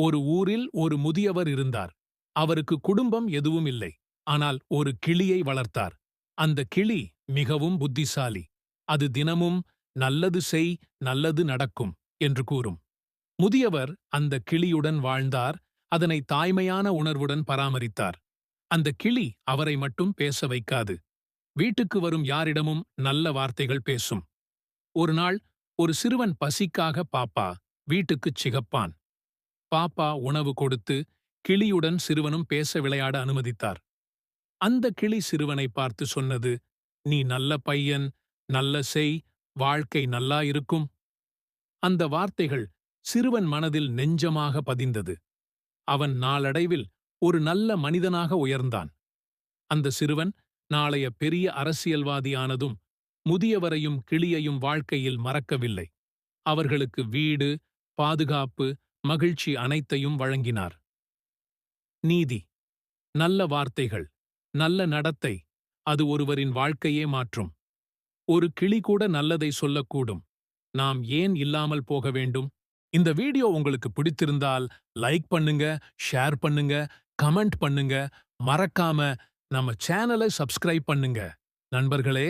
ஒரு ஊரில் ஒரு முதியவர் இருந்தார். அவருக்கு குடும்பம் எதுவும் இல்லை. ஆனால் ஒரு கிளியை வளர்த்தார். அந்த கிளி மிகவும் புத்திசாலி. அது தினமும் நல்லது செய் நல்லது நடக்கும் என்று கூறும். முதியவர் அந்த கிளியுடன் வாழ்ந்தார். அதனை தாய்மையான உணர்வுடன் பராமரித்தார். அந்த கிளி அவரை மட்டும் பேச வைக்காது. வீட்டுக்கு வரும் யாரிடமும் நல்ல வார்த்தைகள் பேசும். ஒரு நாள் ஒரு சிறுவன் பசிக்காக பாப்பா வீட்டுக்குச் சிகப்பான். பாப்பா உணவு கொடுத்து கிளியுடன் சிறுவனும் பேச விளையாட அனுமதித்தார். அந்த கிளி சிறுவனை பார்த்து சொன்னது நீ நல்ல பையன் நல்ல செய் வாழ்க்கை நல்லா இருக்கும். அந்த வார்த்தைகள் சிறுவன் மனதில் நெஞ்சமாக பதிந்தது. அவன் நாளடைவில் ஒரு நல்ல மனிதனாக உயர்ந்தான். அந்த சிறுவன் நாளைய பெரிய அரசியல்வாதியானதும் முதியவரையும் கிளியையும் வாழ்க்கையில் மறக்கவில்லை. அவர்களுக்கு வீடு பாதுகாப்பு மகிழ்ச்சி அனைத்தையும் வழங்கினார். நீதி நல்ல வார்த்தைகள் நல்ல நடத்தை அது ஒருவரின் வாழ்க்கையே மாற்றும். ஒரு கிளி கூட நல்லதை சொல்லக்கூடும். நாம் ஏன் இல்லாமல் போக வேண்டும்? இந்த வீடியோ உங்களுக்கு பிடித்திருந்தால் லைக் பண்ணுங்க ஷேர் பண்ணுங்க கமெண்ட் பண்ணுங்க. மறக்காம நம்ம சேனலை சப்ஸ்கிரைப் பண்ணுங்க. நண்பர்களே!